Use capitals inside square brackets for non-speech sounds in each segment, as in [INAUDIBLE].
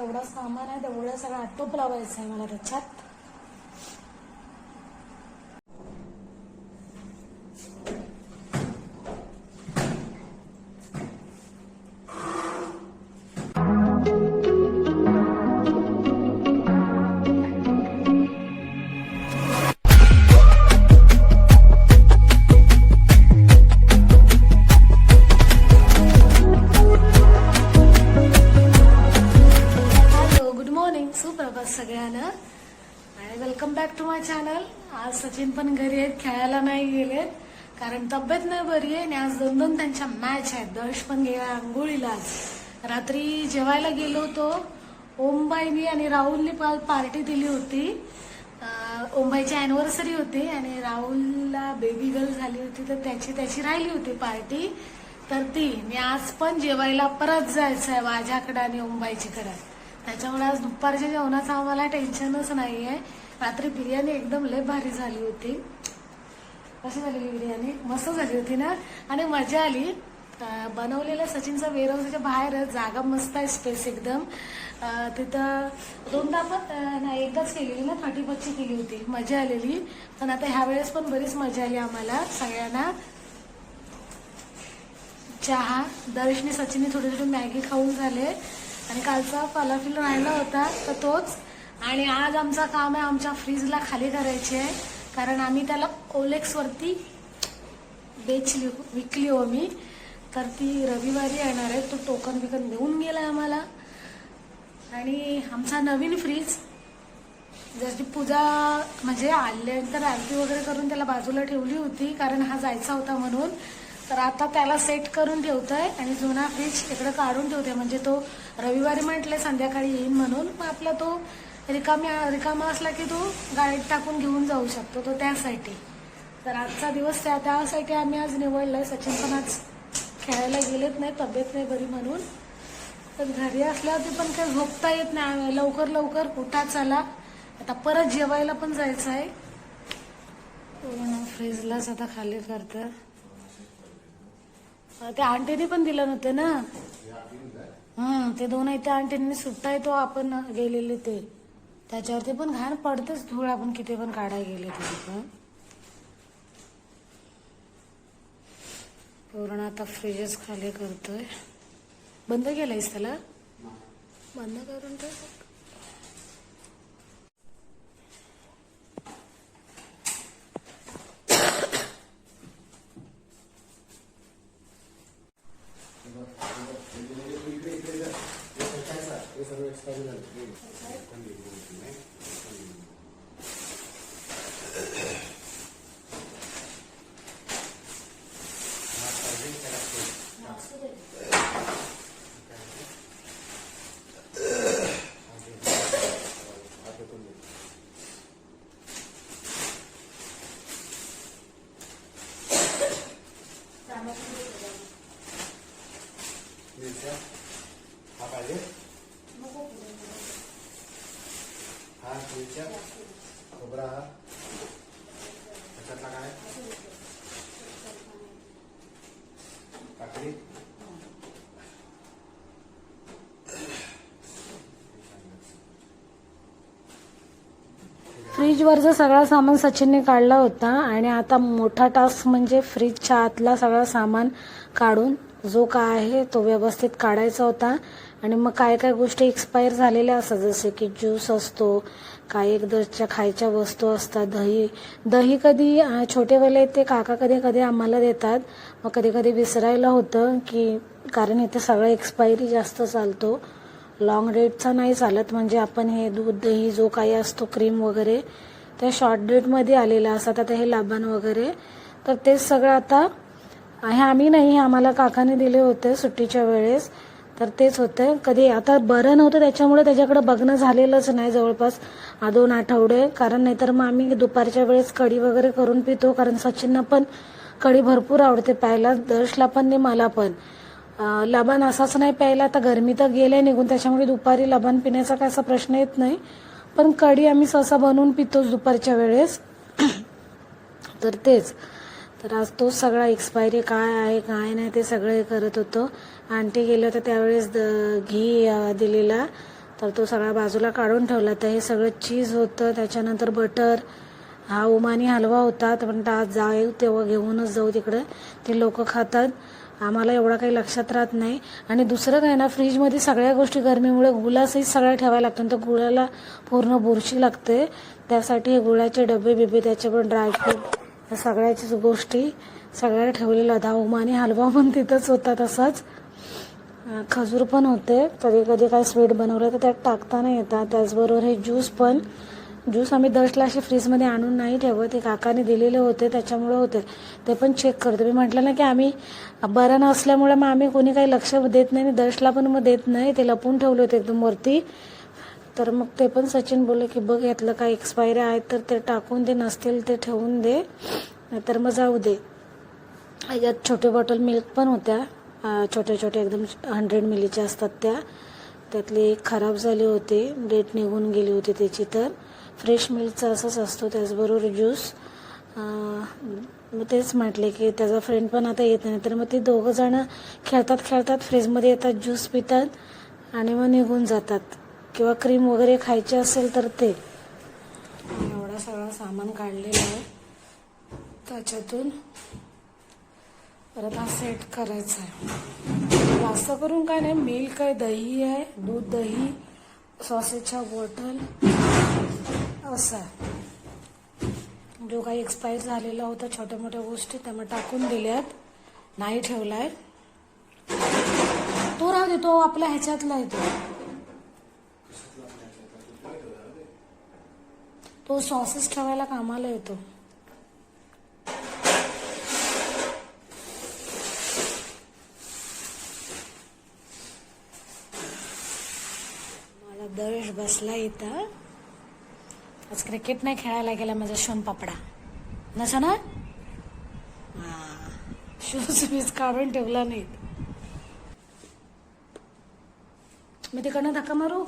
जेवढं सामान आहे तेवढं सगळं आटोप लावायचं आहे मला त्याच्यात. कारण तब्येत नाही बरी आहे आणि आज दोन दोन त्यांच्या मॅच आहेत. दर्श पण गेला अंघोळीला रात्री जेवायला गेलो होतो. ओमबाईनी आणि राहुलनी पार्टी दिली होती. ओमबाईची अॅनिव्हर्सरी होती आणि राहुलला बेबी गर्ल झाली होती तर त्याची त्याची राहिली होती पार्टी. तर ती मी आज पण जेवायला परत जायचं आहे माझ्याकडे आणि ओंबाईचीकडे त्याच्यामुळे आज दुपारच्या जेवणाचं आम्हाला टेन्शनच नाही आहे रात्री बिर्याणी एकदम लय भारी झाली होती. कशी झाली बिर्याणी. मस्त झाली होती ना? आणि मजा आली. अं, सचिनचा वेअरहाऊसच्या बाहेर जागा मस्त आहे स्पेस एकदम. तिथं दोनदा पण नाही एकदाच केलेली ना थर्टी ची केली होती. मजा आलेली. पण आता ह्या वेळेस पण बरीच मजा आली आम्हाला सगळ्यांना. चहा दर्शनी सचिनने थोडी थोडी मॅगी खाऊन झाले. आणि कालचा फलाफिल राहिला होता तर तोच. आणि आज आमचं काम आहे आमच्या फ्रीजला खाली करायची. आहे कारण आम्ही त्याला ओलेक्सवरती बेचली विकली हो मी तर ती रविवारी येणार आहे. तो टोकन बिकन देऊन गेला आम्हाला. आणि आमचा नवीन फ्रीज जशी पूजा म्हणजे आल्यानंतर आरती वगैरे करून त्याला बाजूला ठेवली होती कारण हा जायचा होता म्हणून. तर आता त्याला सेट करून ठेवतोय आणि जुना फ्रीज इकडे काढून ठेवतोय. म्हणजे तो रविवारी म्हटले संध्याकाळी येईन म्हणून. मग आपला तो रिकाम्या रिकामा असला की तो गाडीत टाकून घेऊन जाऊ शकतो तो त्यासाठी. तर आजचा दिवस त्या त्यासाठी आम्ही आज निवडलाय. सचिन पण आज खेळायला गेलेत नाही तब्येत नाही बरी म्हणून. पण घरी असल्यावरती पण काही झोपता येत नाही. लवकर लवकर उठा चला. आता परत जेवायला पण जायचं आहे. फ्रीजलाच आता खाली करतं त्या आंटीने पण दिलं नव्हतं ना? हम्म ते दोन आहे त्या आंटींनी सुट्टा तो आपण गेलेले ते. त्याच्यावरती पण घाण पडतेच धूळ आपण किती पण काढायला गेले तरी पण पूर्ण आता फ्रीजच खाली करतोय बंद केलायस त्याला बंद करून ठेव हा पाहिजे हा मिरच्या खोबरा त्याच्यातला काय? काकडी? फ्रीजवरचं सगळा सामान सचिनने काढला होता आणि आता मोठा टास्क म्हणजे फ्रीजच्या आतला सगळा सामान काढून जो काय आहे तो व्यवस्थित काढायचा होता. आणि मग काय काय गोष्टी एक्सपायर झालेल्या असतात जसे की ज्यूस असतो काही एकदरच्या खायच्या वस्तू असतात दही. दही कधी छोटेवाले ते काका कधी कधी आम्हाला देतात. मग कधी कधी विसरायला होतं की कारण इथे सगळं एक्सपायरी जास्त चालतो. लॉंग डेटचा नाही चालत म्हणजे आपण हे दूध दही जो काही असतो क्रीम वगैरे ते शॉर्ट डेटमध्ये आलेलं असतात. आता हे लाभान वगैरे. तर तेच सगळं आता हे आम्ही नाही हे आम्हाला काकाने दिले होते सुट्टीच्या वेळेस. तर तेच होतं. कधी आता बरं नव्हतं त्याच्यामुळे त्याच्याकडे बघणं झालेलंच नाही जवळपास. दोन आठवडे. कारण नाहीतर मग आम्ही दुपारच्या वेळेस कढी वगैरे करून पितो. कारण सचिनना पण कढी भरपूर आवडते प्यायला. दर्शला पण नाही मला पण. लबान असाच नाही प्यायला. आता गरमी तर गेले निघून. त्याच्यामुळे दुपारी लबान पिण्याचा काय असा प्रश्न येत नाही. पण कढी आम्ही सहसा बनवून पितोच दुपारच्या वेळेस. तर तेच. तर आज तोच सगळा एक्सपायरी काय आहे काय नाही ते सगळं हे करत होतो. आंटी गेले होते त्यावेळेस द- घी दिलेला. तर तो सगळा बाजूला काढून ठेवला. तर हे सगळं चीज होतं त्याच्यानंतर बटर हा उमानी हलवा होता तर पण आज जाऊ तेव्हा घेऊनच जाऊ तिकडे. ते लोक खातात. आम्हाला एवढा काही लक्षात राहत नाही. आणि दुसरं काय ना फ्रीजमध्ये सगळ्या गोष्टी गरमीमुळे गुळासही सगळ्या ठेवायला लागतात. तर गुळाला पूर्ण बुरशी लागते. त्यासाठी हे गुळाचे डबे बिबे त्याचे पण ड्रायफ्रूट या सगळ्याचीच गोष्टी सगळ्या ठेवलेल्या होत्या उमाने हलवा पण तिथंच होता तसाच. खजूर पण होते. कधी कधी काय स्वीट बनवलं तर त्यात टाकता नाही येतात त्याचबरोबर हे ज्यूस पण ज्यूस आम्ही दशला असे फ्रीजमध्ये आणून नाही ठेवत. ते काकाने दिलेले होते त्याच्यामुळे होते. ते पण चेक करतो. मी म्हटलं ना की आम्ही बरं नसल्यामुळे मग आम्ही कोणी काही लक्ष देत नाही आणि दशला पण मग देत नाही. ते लपून ठेवले होते एकदम वरती. तर मग ते पण सचिन बोलले की बघ यातलं काय एक्सपायरी आहे तर ते टाकून दे नसतील ते ठेवून दे. नाहीतर मग जाऊ दे. यात छोटे बॉटल मिल्क पण होत्या. छोट्या छोटे छोटे एकदम हंड्रेड मिलीच्या असतात त्या. त्यातली एक खराब झाली होती. डेट निघून गेली होती त्याची तर. फ्रेश मिल्कचा असंच असतो त्याचबरोबर ज्यूस मग तेच म्हटले की त्याचा फ्रेंड पण आता येत नाही. तर मग ते दोघं जण खेळतात खेळतात फ्रीजमध्ये येतात ज्यूस पितात आणि मग निघून जातात. किंवा क्रीम वगैरे खायचे असेल तर ते. एवढा सगळा सामान काढलेला आहे. त्याच्यातून परत हा सेट करायचा आहे. जास्त करून काय नाही मिल्क आहे दही आहे दूध दही सॉसेजच्या बॉटल असं जो काही एक्सपायर झालेला होता छोट्या मोठ्या गोष्टी त्यामुळे टाकून दिल्यात. नाही ठेवलाय. तो राहू देतो आपल्या ह्याच्यातला आहे तो. तो सॉसेस ठेवायला कामाला येतो. मला दर्श बसला इथं. आज क्रिकेट नाही खेळायला गेला माझा शोन पापडा. नसा ना शूज बीज काढून ठेवला नाही. मी तिकडनं धक्का मारू?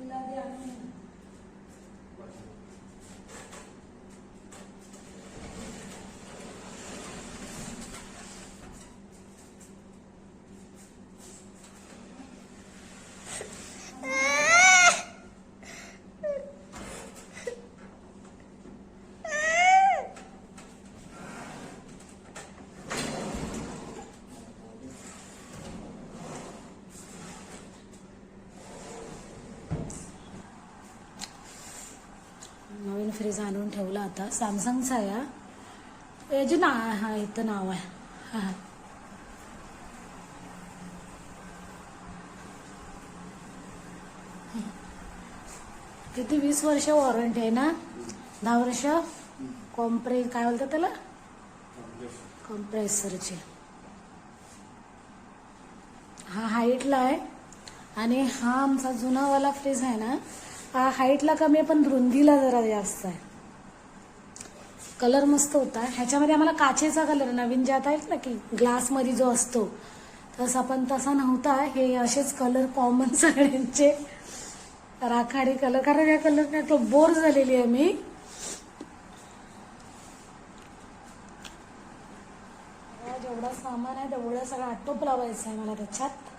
नाही का मी आणून ठेवला आता. सॅमसंगचा आहे याचे ना हा इथं नाव आहे. हा हा. किती वीस वर्ष वॉरंटी आहे ना? दहा वर्ष? कॉम्प्रे काय बोलतात त्याला? कॉम्प्रेसरची हा हाईटला आहे. आणि हा आमचा जुनावाला फ्रीज आहे ना? हा हाईटला कमी आहे पण रुंदीला जरा जास्त आहे. कलर मस्त होता. ह्याच्यामध्ये आम्हाला काचेचा कलर नवीन जे आता आहेत ना की ग्लासमध्ये जो असतो तसा पण तसा नव्हता. हे असेच कलर कॉमन [LAUGHS] सगळ्यांचे. राखाडी कलर कारण या कलरने तो बोर झालेली आहे मी. जेवढा सामान आहे तेवढं सगळं आटोप लावायचं आहे मला त्याच्यात.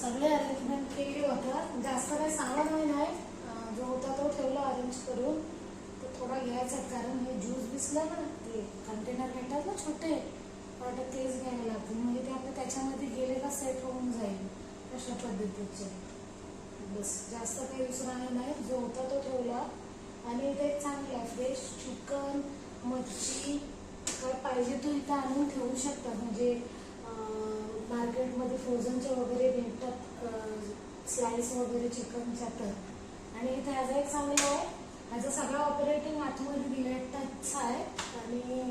सगळे अरेंजमेंट केली होतं जास्त काही सामान नाही. नाही जो होता तो ठेवला अरेंज करून. तो थोडा घ्यायचा कारण हे ज्यूस बिसला ना ते कंटेनर भेटतात ना छोटे वाटत तेच घ्यायला लागतील. म्हणजे ते आपलं त्याच्यामध्ये गेलेला सेट होऊन जाईल अशा पद्धतीचे. बस जास्त काही दुसरा नाही. जो होता तो ठेवला. आणि इथे एक चांगलं फ्रेश चिकन मच्छी काय पाहिजे तो इथं आणून ठेवू शकतात. म्हणजे मार्केटमध्ये फ्रोझनचे वगैरे भेटतात स्लाइस वगैरे चिकनच्या तर. आणि इथे ह्याचा एक चांगला आहे. ह्याचा सगळा ऑपरेटिंग आतमध्ये दिलंय टच आहे. आणि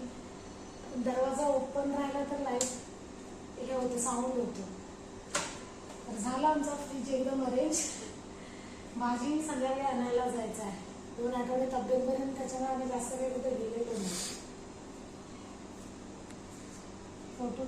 दरवाजा ओपन राहिला तर लाइट हे होतं साऊंड होतं. तर झाला आमचा फ्रीज एकदम अरेंज भाजी संध्याकाळी आणायला जायचं आहे. दोन आठवडे तब्येत बरी त्याच्यामुळे आम्ही जास्त काही कुठे गेलेलो नाही. फोटो